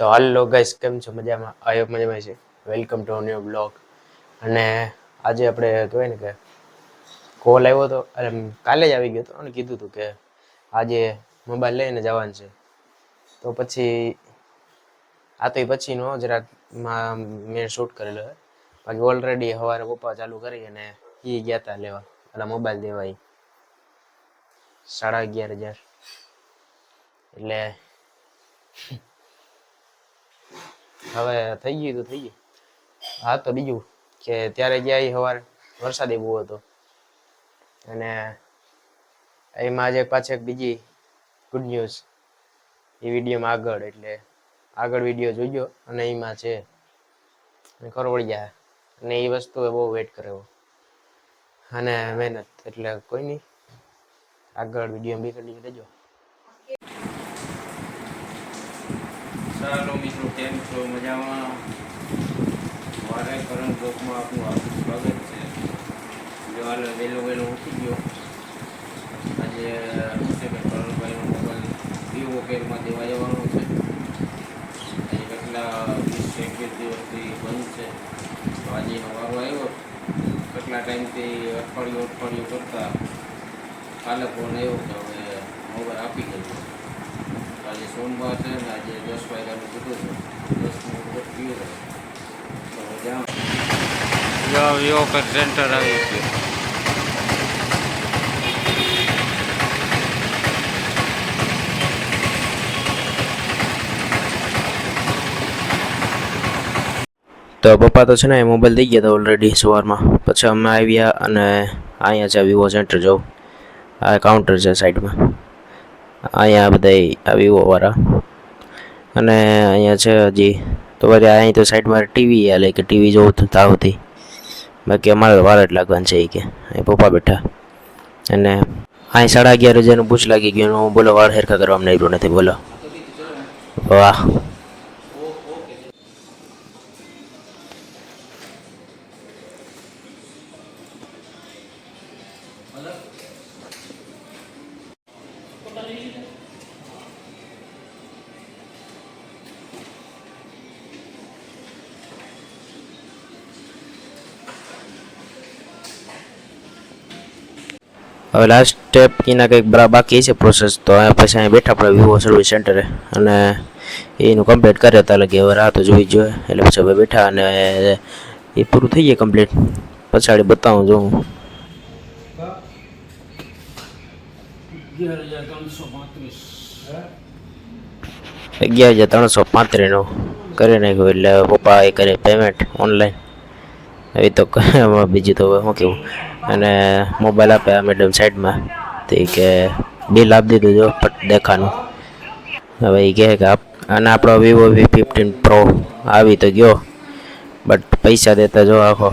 તો હાલો ગાઈસ કેમ છો? મજામાં? આયો મજામાં છે. વેલકમ ટુ ન્યુ બ્લોગ અને આજે આપણે કહેવાય ને કે કોલ આવ્યો હતો અરે કાલે જ આવી ગયો હતો અને કીધું હતું કે આજે મોબાઈલ લઈને જવાનું છે. તો પછી, આ તો પછીનો જરાક મેં શૂટ કરેલો બાકી ઓલરેડી સવારે પપ્પા ચાલુ કરી અને એ ગયા હતા લેવા. એટલે મોબાઈલ દેવા ઈ. સાડા અગિયાર હજાર. એટલે હવે થઈ ગયું તો થઈ ગયું. હા, તો બીજું કે ત્યારે ગયા સવારે વરસાદ બહુ હતો અને એમાં આજે પાછી એક બીજી ગુડ ન્યૂઝ એ વિડીયોમાં આગળ, એટલે આગળ વીડિયો જોજો અને એમાં છે. ખબર અને એ વસ્તુએ બહુ વેટ કર્યો અને મહેનત, એટલે કોઈ નહીં. આગળ વીડિયો બી કરી લેજો ચાલો મિત્રો, કેમ છો? મજામાં? મારે કરણ બ્લોકમાં આપનું આપનું સ્વાગત છે. જો હાલ વહેલો વહેલો ઉઠી ગયો. આજે છે કે કરણભાઈનો મોબાઈલ વિવો કેરમાં દેવા જવાનો છે. આજે કેટલા વીસ એકવીસ દિવસથી બંધ છે. તો આજે વારો આવ્યો. કેટલા ટાઈમથી અઠવાડિયું અઠવાડિયું કરતાં કાલે ફોન આવ્યો કે હવે મોબાઈલ આપી ગયો આજે સોમવાર છે ને આજે દસ વાગ્યાનું કીધું છે. દસ મિનિટ ગયું છે. તો જાઓ જો યોગ સેન્ટર આવ્યું છે તો પપ્પા તો છે ને એ મોબાઈલ દઈ ગયા હતા ઓલરેડી સવારમાં. પછી અમે આવ્યા અને અહીંયા છે વિવો સેન્ટર જવું આ કાઉન્ટર છે સાઈડમાં અહીંયા બધા આ વિવોવાળા અને અહીંયા છે હજી. તો પછી અહીં તો સાઈડમાં ટીવી હાલે કે ટીવી જોવું તો તાવથી બાકી અમારે વાર જ લાગવાનું છે કે. અહીં પપ્પા બેઠા. અને અહીં સાડા અગિયાર હજારનું પૂછ લાગી ગયું હું બોલો વાળ હેરખા કરવામાં નહીં નથી, બોલો. વાહ. હવે લાસ્ટ સ્ટેપ એના કંઈક બરાબર બાકી છે પ્રોસેસ તો પછી અહીંયા બેઠા આપણે વિવો સર્વિસ સેન્ટરે અને એનું કમ્પ્લીટ કરે હતા લગી, હવે રાહ તો જોઈ જોઈએ એટલે પછી હવે બેઠા અને એ પૂરું થઈ જાય કમ્પ્લીટ પછાડી બતાવું જો હું. અગિયાર હજાર ત્રણસો પાંત્રીસનું કરી નાખ્યું, એટલે પપ્પા એ કરે પેમેન્ટ ઓનલાઈન એ તો બીજું તો હવે શું કેવું? અને મોબાઈલ આપ્યા મેડમ સાઈડમાં તે કે બિલ આપી દીધું જો, પટ દેખાનું. હવે એ કહે કે આપ અને આપણો વિવો વી ફિફ્ટીન પ્રો આવી તો ગયો. બટ પૈસા દેતા જો આખો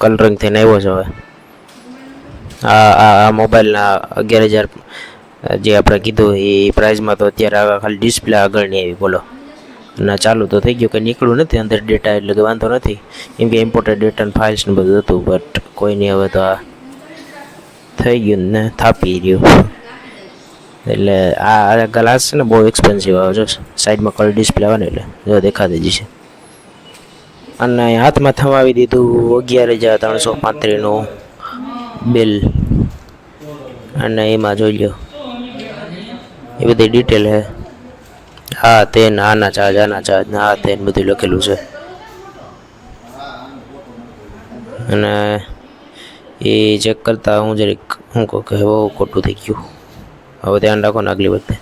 કલરિંગ થઈને આવ્યો છે હવે. આ આ મોબાઈલના અગિયાર હજાર જે આપણે કીધું એ પ્રાઇઝમાં તો અત્યારે ખાલી ડિસ્પ્લે આગળ નહીં આવી, બોલો. અને ચાલુ તો થઈ ગયું કે નીકળ્યું નથી અંદર ડેટા એટલે કે વાંધો નથી. કેમ કે ઇમ્પોર્ટેડ ડેટા ફાઇલ્સ ને બધું હતું બટ કોઈ નહીં હવે તો આ થઈ ગયું ને થાપી રહ્યું. એટલે આ ગ્લાસ છે ને બહુ એક્સપેન્સિવ આવે જો સાઈડમાં કલર ડિસ્પ્લે આવે ને એટલે જો દેખાતી જ છે અને હાથમાં થમાવી દીધું અગિયાર હજાર ત્રણસો પાંત્રીસનું બિલ અને એમાં જોઈ લ્યો, એ બધી ડિટેલ હે. હા તે ના આના ચાર્જ આના ચાર્જ ને આ તે બધું લખેલું છે. અને એ ચેક કરતા હું જરીક હું કહું કે બહુ ખોટું થઈ ગયું. હવે ધ્યાન રાખો ને આગલી વખતે.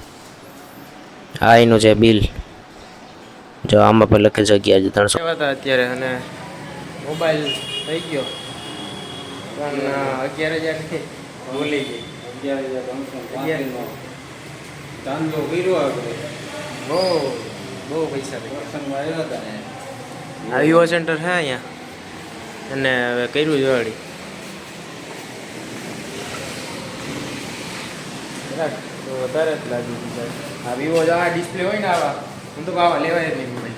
આ એનું છે બિલ. જો આમાં પણ લખેલ છે અગિયાર હજાર ત્રણસો. અત્યારે? અને મોબાઈલ થઈ ગયો. પણ અગિયાર હજાર ભૂલી ગઈ. અગિયાર હજાર ત્રણસો. ચાંદલો કર્યો આપણે બહુ બહુ પૈસા આવ્યા હતા આ વિવો સેન્ટર છે અહીંયા. અને હવે કર્યું જોવાડી તો વધારે જ લાગ્યું આ વિવો આ ડિસ્પ્લે હોય ને આવા હું તો આવા લેવાય જ નહીં મોબાઈલ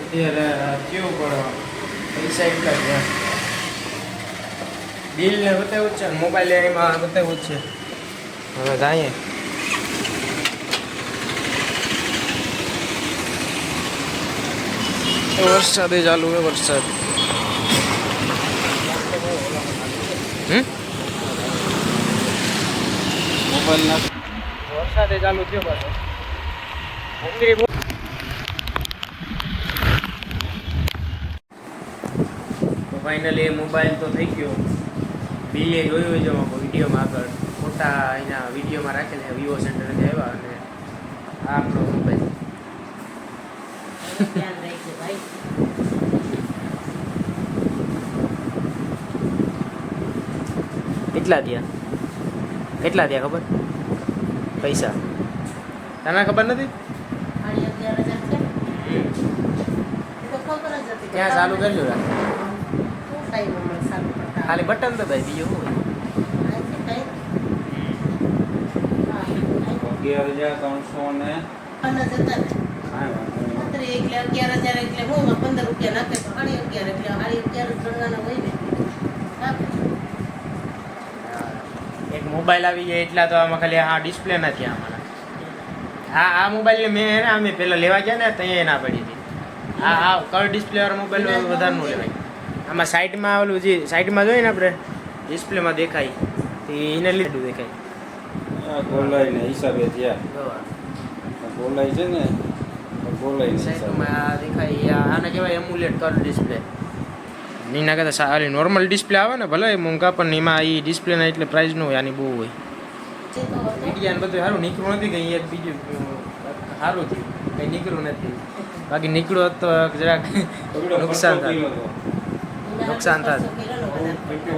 અત્યારે કેવું પડવા પૈસા એટલા જ બિલ ને બતાવ્યું જ છે મોબાઈલ એમાં બતાવ્યું જ છે. હવે જાય વરસાદે ચાલુ હે વરસાદ. વરસાદ મોબાઈલ ચાલુ થયો પાછો. તો ફાઇનલી મોબાઈલ તો થઈ ગયો. બિલે જોયું હોય છે વિડીયોમાં આગળ. ફોટા અહીંયા વિડીયોમાં રાખેલા છે વિવો સેન્ટરથી આવ્યા અને આ આપણો મોબાઈલ કેટલા થયા? કેટલા થયા ખબર? પૈસા. તને ખબર નથી? તો ત્યાં ચાલુ કરજો ખાલી બટન દબાઈ બીજું શું હોય. અગિયાર હજાર ત્રણસો ને અત્યારે એટલે અગિયાર હજાર એટલે હું એમાં પંદર રૂપિયા નાખે તો સાડી અગિયાર એટલે સાડી અગિયાર જ ગણવાના હોય ને. એક મોબાઈલ આવી જાય એટલા તો આમાં ખાલી આ ડિસ્પ્લે નથી આમાં. આ આ મોબાઈલ મેં હે અમે પેલા લેવા ગયા ને ત્યાં ના પડી હતી. આ આ કળ ડિસ્પ્લે વાળો મોબાઈલ વધારે નું લેવાય. આમાં સાઈડમાં આવેલું જે સાઈડમાં જોઈએ ને આપણે ડિસ્પ્લેમાં દેખાય. તો એને લીધું દેખાય. ગોલાઈ ને હિસાબે થયા. ગોલાઈ છે ને સાઈડમાં દેખાય આને કહેવાય એમ્યુલેટ કલર ડિસ્પ્લે એના કરતાં સારી નોર્મલ ડિસ્પ્લે આવે ને ભલે મોંઘા પણ એમાં એ ડિસ્પ્લેના એટલે પ્રાઇસ ન હોય આની બહુ હોય. મીડિયા બધું સારું નીકળ્યું નથી કંઈ એક બીજું સારું થયું. કંઈ નીકળ્યું નથી. બાકી નીકળ્યો હોત તો જરાક નુકસાન થાય. નુકસાન થાય.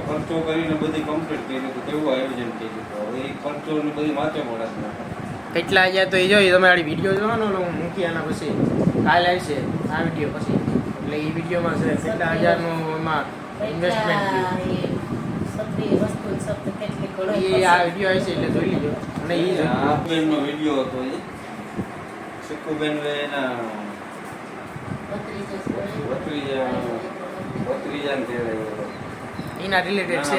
ખર્ચો કરીને બધી કમ્પ્લીટ હતું કેવું આયોજન થઈ ગયું હવે એ ખર્ચો બધી માથે મળે કેટલા આવ્યા તો એ જોઈ તમે આડી વીડિયો જોવાનો એટલે હું મૂકી આના પછી. કાલ આવશે આ વીડિયો પછી. એટલે એ વિડીયોમાં છે કેટલા હજારનું એમાં ઇન્વેસ્ટમેન્ટ થયું. એ ને આ વીડિયો આવશે એટલે જોઈ લીધો અને એ બેનનો વીડિયો હતો એ. સિક્કુબેન એના ભત્રીજા ભત્રીજાને તેડાવ્યો એના રિલેટેડ છે?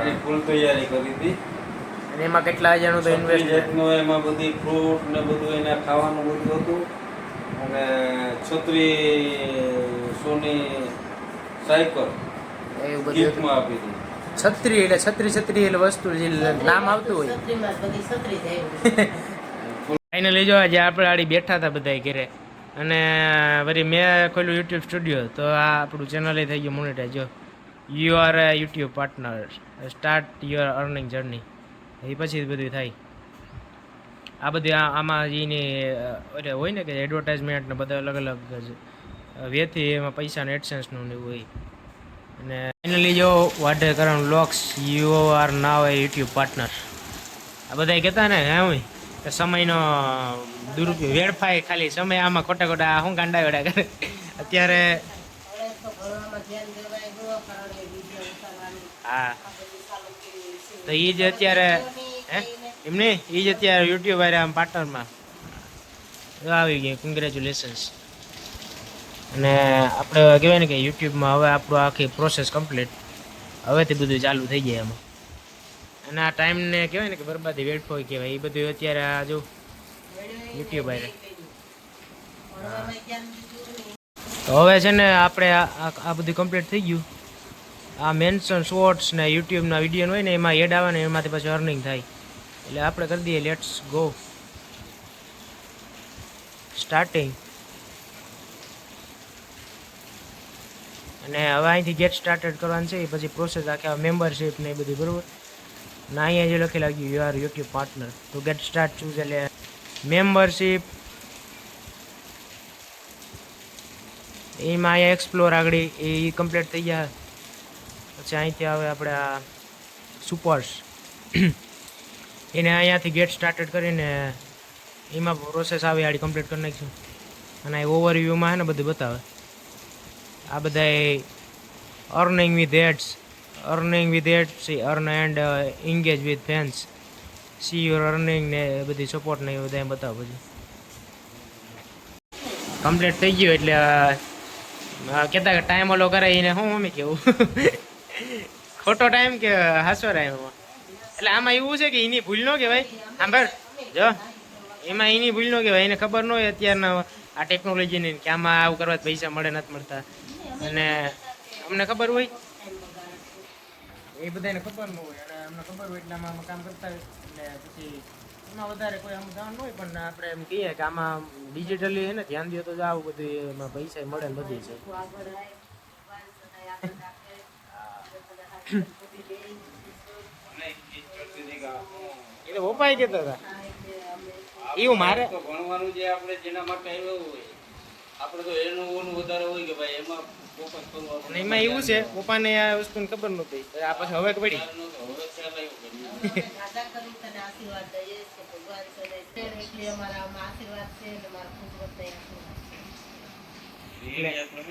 એની ફૂલ તૈયારી કરી હતી. એમાં કેટલા હજારનું તો ઇન્વેસ્ટ ઇન્વેસ્ટમેન્ટ જાતનું એમાં બધી ફ્રૂટ ને બધું એને ખાવાનું બધું હતું. અને છત્રી સોની સાયકલ એવું બધું ગિફ્ટમાં આપી હતી. છત્રી એટલે છત્રી છત્રી એટલે વસ્તુ જે નામ આવતું હોય. ફાઇનલી જો આજે આપણે આડી બેઠા હતા બધા ઘરે. અને વળી મેં ખોલ્યું યુટ્યુબ સ્ટુડિયો તો આ આપણું ચેનલ થઈ ગયું મોનિટાઈઝ જો you are a YouTube partner start your earning journey એ પછી બધું થાય. આ બધી આમાં એની એટલે હોય ને કે એડવર્ટાઇઝમેન્ટ ને બધા અલગ અલગ વેથી એમાં પૈસાને એડસેન્સનું ને હોય. અને ફાઇનલી જો વાઢેકરણ locks you are now a YouTube partner આ બધા કહેતા ને હે હોય? કે સમયનો દુરુપયોગ વેડફાય ખાલી સમય આમાં ખોટા ખોટા શું ગાંડા ગડા કરે? અત્યારે હવે તો એ જ અત્યારે, હે? એમ નહીં? એ જ અત્યારે યુટ્યુબ આરે આમ પાર્ટનરમાં આવી ગયા કોંગ્રેચ્યુલેશન્સ અને આપણે કહેવાય ને કે યુટ્યુબમાં હવે આપણું આખી પ્રોસેસ કમ્પ્લીટ હવેથી બધું ચાલુ થઈ જાય એમાં. અને આ ટાઈમને કહેવાય ને કે બરબાદી વેડફો કહેવાય. એ બધું અત્યારે આ જો યુટ્યુબ નહીં. તો હવે છે ને આપણે આ બધું કમ્પ્લીટ થઈ ગયું. આ મેન્શન શોર્ટ્સ ને યુટ્યુબના વીડિયો હોય ને, એમાં એડ આવે ને એમાંથી પછી અર્નિંગ થાય. એટલે આપણે કરી દઈએ લેટ્સ ગો સ્ટાર્ટિંગ અને હવે અહીંથી ગેટ સ્ટાર્ટેડ કરવાનું છે, એ પછી પ્રોસેસ આખી મેમ્બરશીપ ને એ બધું, બરાબર? ના અહીંયા જે લખી લાગ્યું યુ આર યુટ્યુબ પાર્ટનર તો ગેટ સ્ટાર્ટ ચૂઝ એટલે મેમ્બરશીપ એમાં અહીંયા એક્સપ્લોર આગળ, એ કમ્પ્લીટ થઈ ગયા. પછી અહીંથી આવે આપણે આ સુપર્સ. એને અહીંયાથી ગેટ સ્ટાર્ટેડ કરીને એમાં પ્રોસેસ આવે, આડી કમ્પ્લીટ કરી નાખીશું. અને એ ઓવરવ્યૂમાં છે ને બધું બતાવે. આ બધા earning with ads earning with ads earn and engage with fans see your earning ને એ બધી સપોર્ટ ને એ બધા બતાવે પછી. કમ્પ્લીટ થઈ ગયું એટલે કહેતા કે ટાઈમ ઓલો કરે એને શું મમ્મી કેવું? ખોટો ટાઈમ કે હાસો ટાઈમ એટલે આમાં એવું છે કે એની ભૂલ ન કહેવાય. સાંભળ, જો. એમાં એની ભૂલ ન કહેવાય. એને ખબર ન હોય અત્યારના આ ટેકનોલોજીની કે આમાં આવું કરવા પૈસા મળે, નથી મળતા. અને અમને ખબર હોય. એ બધાને ખબર ન હોય. અને અમને ખબર હોય એટલે આમાં કામ કરતા હોય. એટલે પછી એમાં વધારે કોઈ આમ ધ્યાન ન હોય, પણ આપણે એમ કહીએ કે આમાં ડિજિટલી એને ધ્યાન દો તો આવું બધું એમાં પૈસા મળે ને છે આગળ આય, ભગવાન સદાય આગળ રાખે. એ તો પપ્પાએ કહેતા હતા. એવું મારે? તો ભણવાનું જે આપણે જેના માટે આવ્યો હોય આપણે તો એનું ઓનું વધારે હોય કે ભાઈ એમાં ફોકસ કરવું એમાં એવું છે પપ્પાને આ વસ્તુની ખબર નહોતી. આ પછી હવે પડી. હવે આશીર્વાદ દઈએ છીએ ભગવાન એટલે અમારા આશીર્વાદ છે અને મારા છે.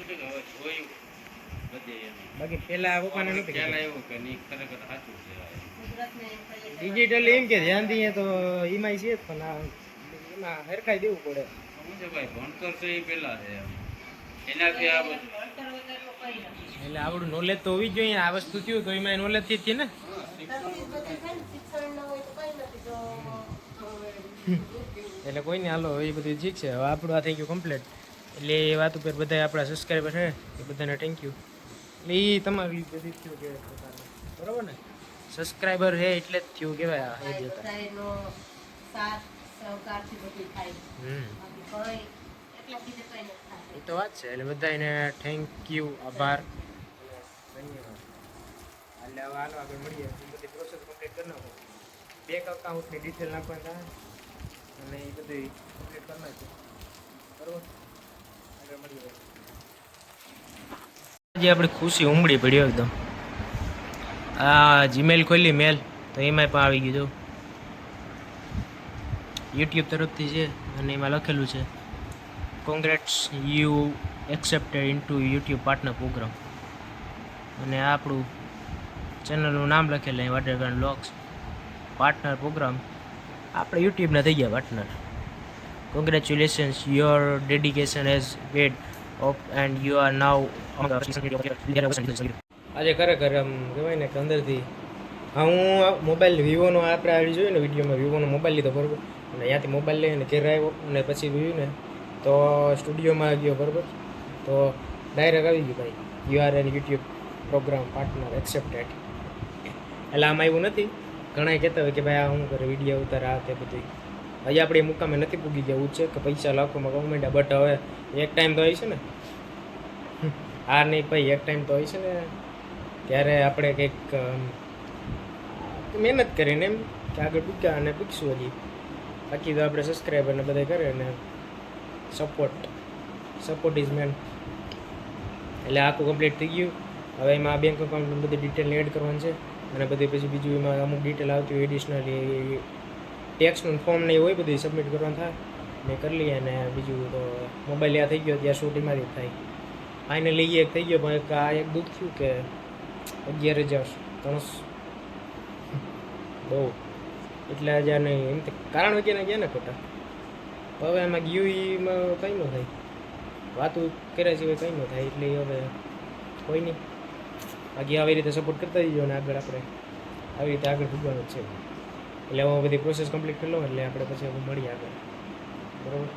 છે જોયું બધે એમ. બાકી પેલા પપ્પાને નહોતી ખ્યાલ ખબર. કે નહીં ખરેખર સાચું છે આ. એમ કે ડિજિટલી એમ કે ધ્યાન દઈએ તો એમાંય છે પણ આ એમાં હરખાઈ દેવું પડે શું છે ભાઈ ભણતર છે એ પહેલા છે એનાથી આ બધું ભણતર વગર તો કંઈ નથી. એટલે આવડું નોલેજ તો હોવી જોઈએ આ વસ્તુ થયું તો એમાં નોલેજથી છે ને એટલે કોઈ નહીં હાલો એ બધું ઠીક છે હવે આપણું આ થઈ ગયું કમ્પ્લીટ એટલે એ વાત ઉપર બધા આપણા સબસ્ક્રાઈબર છે એ બધાને થેન્ક યુ એટલે એ તમારી બધી થયું થયું પોતાને. બરાબર ને? સબસ્ક્રાઈબર છે એટલે જ થયું કહેવાય આ એ જ હતા બધાયનો સાથ સહકારથી બધું થાય. હમ. બાકી કંઈ એટલા કીધે કંઈ નથી થતું. એ તો વાત છે એટલે બધાને થેન્ક યુ આભાર. ધન્યવાદ. એટલે હવે હાલો આગળ મળીએ. એ બધી પ્રોસેસ કમ્પ્લીટ કરી નાખો. બેંક અકાઉન્ટની ડિટેલ નાખવાની અને એ બધી કમ્પ્લીટ કરી નાખો બરાબર? આગળ મળીએ. આજે આપણી ખુશી ઉમળી પડ્યો એકદમ. આ જીમેલ ખોલી મેલ તો એમાંય પણ આવી ગયું યુટ્યુબ તરફથી છે, અને એમાં લખેલું છે congrats you accepted to YouTube partner program અને આપણું ચેનલનું નામ લખેલું અહીં ગ્રાન્ડ બ્લોગ્સ પાર્ટનર પ્રોગ્રામ આપણે યુટ્યુબના થઈ ગયા partner congratulations your dedication has paid off and you are now આજે ખરેખર આમ કહેવાય ને કે અંદરથી, હા, હું મોબાઈલ વિવોનો આપણે આવી જોયું ને વિડીયોમાં, વિવોનો મોબાઈલ લીધો બરોબર. અને ત્યાંથી મોબાઈલ લઈને ઘેર આવ્યો અને પછી જોયું ને, તો સ્ટુડિયોમાં ગયો બરોબર. તો ડાયરેક્ટ આવી ગયું ભાઈ you are an YouTube program partner accepted એટલે આમાં એવું નથી. ઘણા કહેતા હોય કે ભાઈ આ શું કરે, વીડિયો ઉતાર, આ તે બધું હજી આપણે મુકામે નથી પૂગી ગયા એવું છે કે પૈસા લાખોમાં કમાઈ બટ હવે એક ટાઈમ તો આવી છે ને આ નહીં ભાઈ, એક ટાઈમ તો હોય છે ને, ત્યારે આપણે કંઈક મહેનત કરીને એમ કે આગળ પૂગ્યા અને પૂછશું હજી. બાકી તો આપણે સબસ્ક્રાઈબર ને બધા કરે ને સપોર્ટ સપોર્ટ ઇઝ મેન એટલે આખું કમ્પ્લીટ થઈ ગયું. હવે એમાં બેંક અકાઉન્ટમાં બધી ડિટેલ એડ કરવાની છે. અને બધી પછી બીજું એમાં અમુક ડિટેલ આવતી હોય એડિશનલી ટેક્સનું ફોર્મ નહીં હોય, બધું સબમિટ કરવાનું થાય. ને કરી લઈએ અને બીજું તો મોબાઈલ આ થઈ ગયો ત્યાં શૂટિંગમાંથી થાય. ફાઇનલી એક થઈ ગયો, પણ એક આ એક દુઃખ થયું કે અગિયાર હજાર ત્રણસો બહુ. એટલે હજાર નહીં એમ તો કારણ વગેરે ગયા ને ખોટા. હવે એમાં ગયું કંઈ ન થાય. વાતું કર્યા સિવાય કંઈ ન થાય. એટલે હવે કોઈ નહીં. બાકી આવી રીતે સપોર્ટ કરતા જઈજો અને આગળ આપણે. આવી રીતે આગળ ભૂગવાનું છે. એટલે હું બધી પ્રોસેસ કમ્પ્લીટ કરી લઉં એટલે આપણે પછી મળીએ આગળ. બરાબર?